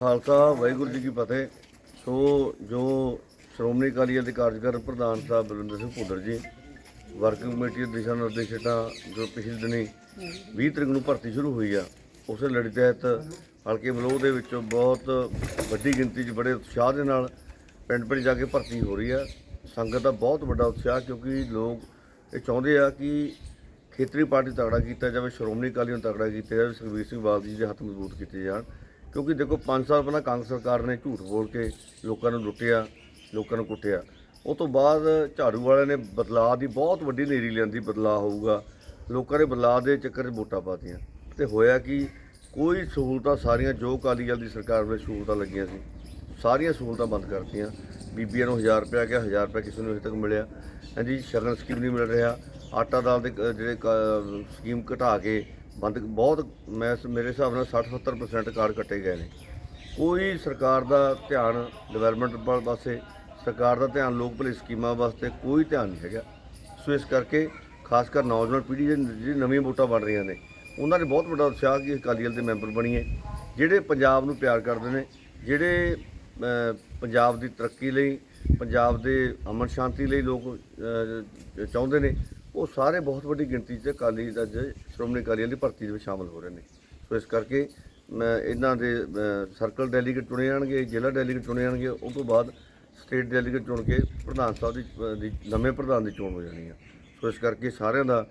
ਖਾਲਸਾ, ਵਾਹਿਗੁਰੂ ਜੀ ਕੀ ਫਤਿਹ। ਸੋ ਜੋ ਸ਼੍ਰੋਮਣੀ ਅਕਾਲੀ ਦਲ ਦੇ ਕਾਰਜਕਾਰੀ ਪ੍ਰਧਾਨ ਸਾਹਿਬ ਬਲਵਿੰਦਰ ਸਿੰਘ ਭੁੱਲਰ ਜੀ, ਵਰਕਿੰਗ ਕਮੇਟੀ ਦੇ ਦਿਸ਼ਾ ਨਿਰਦੇਸ਼ ਨਿਰਦੇਸ਼ਾਂ ਜੋ ਪਿਛਲੇ ਦਿਨੀ 20 ਤਰੀਕ ਨੂੰ ਭਰਤੀ ਸ਼ੁਰੂ ਹੋਈ ਆ, ਉਸੇ ਲੜੀ ਤਹਿਤ ਹਲਕੇ ਬਲੋਹ ਦੇ ਵਿੱਚੋਂ ਬਹੁਤ ਵੱਡੀ ਗਿਣਤੀ 'ਚ ਬੜੇ ਉਤਸ਼ਾਹ ਦੇ ਨਾਲ ਪਿੰਡ ਪਿੰਡ ਜਾ ਕੇ ਭਰਤੀ ਹੋ ਰਹੀ ਆ। ਸੰਗਤ ਦਾ ਬਹੁਤ ਵੱਡਾ ਉਤਸ਼ਾਹ ਕਿਉਂਕਿ ਲੋਕ ਇਹ ਚਾਹੁੰਦੇ ਆ ਕਿ ਖੇਤਰੀ ਪਾਰਟੀ ਤਗੜਾ ਕੀਤਾ ਜਾਵੇ, ਸ਼੍ਰੋਮਣੀ ਅਕਾਲੀ ਨੂੰ ਤਗੜਾ ਕੀਤਾ ਜਾਵੇ, ਸੁਖਬੀਰ ਸਿੰਘ ਬਾਦਲ ਜੀ ਦੇ ਹੱਥ ਮਜ਼ਬੂਤ ਕੀਤੇ ਜਾਣ। ਕਿਉਂਕਿ ਦੇਖੋ 5 ਸਾਲ ਪਹਿਲਾਂ ਕਾਂਗਰਸ ਸਰਕਾਰ ਨੇ ਝੂਠ ਬੋਲ ਕੇ ਲੋਕਾਂ ਨੂੰ ਲੁੱਟਿਆ, ਲੋਕਾਂ ਨੂੰ ਕੁੱਟਿਆ। ਉਹ ਤੋਂ ਬਾਅਦ ਝਾੜੂ ਵਾਲਿਆਂ ਨੇ ਬਦਲਾਅ ਦੀ ਬਹੁਤ ਵੱਡੀ ਨੇਰੀ ਲਿਆਂਦੀ, ਬਦਲਾਅ ਹੋਊਗਾ। ਲੋਕਾਂ ਨੇ ਬਦਲਾਅ ਦੇ ਚੱਕਰ 'ਚ ਵੋਟਾਂ ਪਾਤੀਆਂ। ਤੇ ਹੋਇਆ ਕਿ, ਕੋਈ ਸਹੂਲਤਾਂ ਸਾਰੀਆਂ ਜੋ ਅਕਾਲੀ ਦਲ ਦੀ ਸਰਕਾਰ ਵੇਲੇ ਸਹੂਲਤਾਂ ਲੱਗੀਆਂ ਸੀ, ਸਾਰੀਆਂ ਸਹੂਲਤਾਂ ਬੰਦ ਕਰਤੀਆਂ। ਬੀਬੀਆਂ ਨੂੰ 1000 ਰੁਪਇਆ ਗਿਆ 1000 ਰੁਪਇਆ ਕਿਸੇ ਨੂੰ ਹਜੇ ਤੱਕ ਮਿਲਿਆ। ਹਾਂਜੀ, ਸ਼ਗਨ ਸਕੀਮ ਨਹੀਂ ਮਿਲ ਰਿਹਾ। ਆਟਾ ਦਾਲ ਦੇ ਕ- ਜਿਹੜੇ ਕ- ਸਕੀਮ ਘਟਾ ਕੇ ਬੰਦ ਬਹੁਤ, ਮੈਂ ਮੇਰੇ ਹਿਸਾਬ ਨਾਲ 60-70% ਕਾਰਡ ਕੱਟੇ ਗਏ ਨੇ। ਕੋਈ ਸਰਕਾਰ ਦਾ ਧਿਆਨ ਡਿਵੈਲਪਮੈਂਟ ਪਾਸੇ ਸਰਕਾਰ ਦਾ ਧਿਆਨ ਲੋਕ ਭਲੇ ਸਕੀਮਾਂ ਵਾਸਤੇ ਕੋਈ ਧਿਆਨ ਨਹੀਂ ਹੈਗਾ। ਸੋ ਇਸ ਕਰਕੇ ਖਾਸ ਕਰ ਨੌਜਵਾਨ ਪੀੜ੍ਹੀ ਦੇ ਜਿਹੜੀ ਨਵੀਆਂ ਵੋਟਾਂ ਬਣ ਰਹੀਆਂ ਨੇ, ਉਹਨਾਂ ਨੇ ਬਹੁਤ ਵੱਡਾ ਉਤਸ਼ਾਹ ਕਿ ਅਕਾਲੀ ਦਲ ਦੇ ਮੈਂਬਰ ਬਣੀਏ। ਜਿਹੜੇ ਪੰਜਾਬ ਨੂੰ ਪਿਆਰ ਕਰਦੇ ਨੇ, ਜਿਹੜੇ ਪੰਜਾਬ ਦੀ ਤਰੱਕੀ ਲਈ, ਪੰਜਾਬ ਦੇ ਅਮਨ ਸ਼ਾਂਤੀ ਲਈ ਲੋਕ ਚਾਹੁੰਦੇ ਨੇ ਉਹ ਸਾਰੇ ਬਹੁਤ ਵੱਡੀ ਗਿਣਤੀ 'ਚ ਅਕਾਲੀ ਦਾ ਸ਼੍ਰੋਮਣੀ ਅਕਾਲੀਆਂ ਦੀ ਭਰਤੀ ਦੇ ਵਿੱਚ ਸ਼ਾਮਲ ਹੋ ਰਹੇ ਨੇ। ਸੋ ਇਸ ਕਰਕੇ ਮੈਂ ਇਹਨਾਂ ਦੇ ਸਰਕਲ ਡੈਲੀਗੇਟ ਚੁਣੇ ਜਾਣਗੇ, ਜ਼ਿਲ੍ਹਾ ਡੈਲੀਗੇਟ ਚੁਣੇ ਜਾਣਗੇ ਉਸ ਤੋਂ ਬਾਅਦ ਸਟੇਟ ਡੈਲੀਗੇਟ ਚੁਣ ਕੇ ਪ੍ਰਧਾਨ ਸਾਹਿਬ ਦੀ ਨਵੇਂ ਪ੍ਰਧਾਨ ਦੀ ਚੋਣ ਹੋ ਜਾਣੀ ਆ। ਸੋ ਇਸ ਕਰਕੇ ਸਾਰਿਆਂ ਦਾ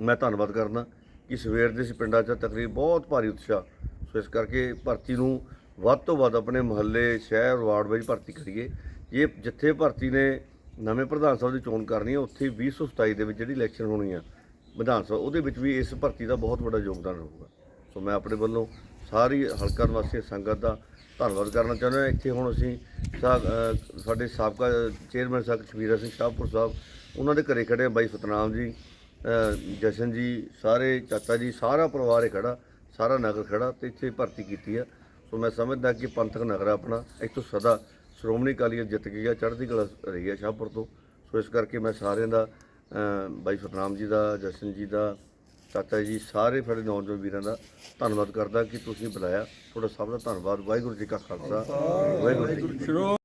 ਮੈਂ ਧੰਨਵਾਦ ਕਰਦਾ ਕਿ ਸਵੇਰ ਦੇ ਸੀ ਪਿੰਡਾਂ 'ਚ ਤਕਰੀਬ ਬਹੁਤ ਭਾਰੀ ਉਤਸ਼ਾਹ। ਸੋ ਇਸ ਕਰਕੇ ਭਰਤੀ ਨੂੰ ਵੱਧ ਤੋਂ ਵੱਧ ਆਪਣੇ ਮੁਹੱਲੇ, ਸ਼ਹਿਰ, ਵਾਰਡ ਵਿੱਚ ਭਰਤੀ ਕਰੀਏ। ਇਹ ਜਿੱਥੇ ਭਰਤੀ ਨੇ ਨਵੇਂ ਪ੍ਰਧਾਨ ਸਭਾ ਦੀ ਚੋਣ ਕਰਨੀ ਹੈ, ਉੱਥੇ 2027 ਦੇ ਵਿੱਚ ਜਿਹੜੀ ਇਲੈਕਸ਼ਨ ਹੋਣੀ ਆ, ਵਿਧਾਨ ਸਭਾ, ਉਹਦੇ ਵਿੱਚ ਵੀ ਇਸ ਭਰਤੀ ਦਾ ਬਹੁਤ ਵੱਡਾ ਯੋਗਦਾਨ ਰਹੂਗਾ। ਸੋ ਮੈਂ ਆਪਣੇ ਵੱਲੋਂ ਸਾਰੀ ਹਲਕਾ ਨਿਵਾਸੀ ਸੰਗਤ ਦਾ ਧੰਨਵਾਦ ਕਰਨਾ ਚਾਹੁੰਦਾ ਹਾਂ। ਇੱਥੇ ਹੁਣ ਅਸੀਂ ਸਾ- ਸਾਡੇ ਸਾਬਕਾ ਚੇਅਰਮੈਨ ਸਾਹਿਬ ਕਸ਼ਮੀਰਾ ਸਿੰਘ ਸ਼ਾਹਪੁਰ ਸਾਹਿਬ, ਉਹਨਾਂ ਦੇ ਘਰੇ ਖੜੇ ਆ ਬਾਈ ਸਤਨਾਮ ਜੀ ਜਸ਼ਨ ਜੀ, ਸਾਰੇ ਚਾਚਾ ਜੀ, ਸਾਰਾ ਪਰਿਵਾਰ ਹੀ ਖੜਾ ਸਾਰਾ ਨਗਰ ਖੜਾ ਤੇ ਇੱਥੇ ਭਰਤੀ ਕੀਤੀ ਆ। ਸੋ ਮੈਂ ਸਮਝਦਾ ਕਿ ਪੰਥਕ ਨਗਰ ਆਪਣਾ, ਇੱਥੋਂ ਸਦਾ ਸ਼੍ਰੋਮਣੀ ਅਕਾਲੀ ਦਲ ਜਿੱਤ ਗਈ ਆ, ਚੜ੍ਹਦੀ ਕਲਾ ਰਹੀ ਆ ਸ਼ਾਹਪੁਰ ਤੋਂ। ਸੋ ਇਸ ਕਰਕੇ ਮੈਂ ਸਾਰਿਆਂ ਦਾ ਬਾਈ ਸਤਨਾਮ ਜੀ ਦਾ, ਜਸ਼ਨ ਜੀ ਦਾ, ਚਾਚਾ ਜੀ ਸਾਰੇ ਸਾਡੇ ਨੌਜਵਾਨ ਵੀਰਾਂ ਦਾ ਧੰਨਵਾਦ ਕਰਦਾ ਕਿ ਤੁਸੀਂ ਬੁਲਾਇਆ। ਤੁਹਾਡਾ ਸਭ ਦਾ ਧੰਨਵਾਦ। ਵਾਹਿਗੁਰੂ ਜੀ ਕਾ ਖਾਲਸਾ। ਵਾਹਿਗੁਰੂ ਜੀ ਕੀ ਫਤਿਹ।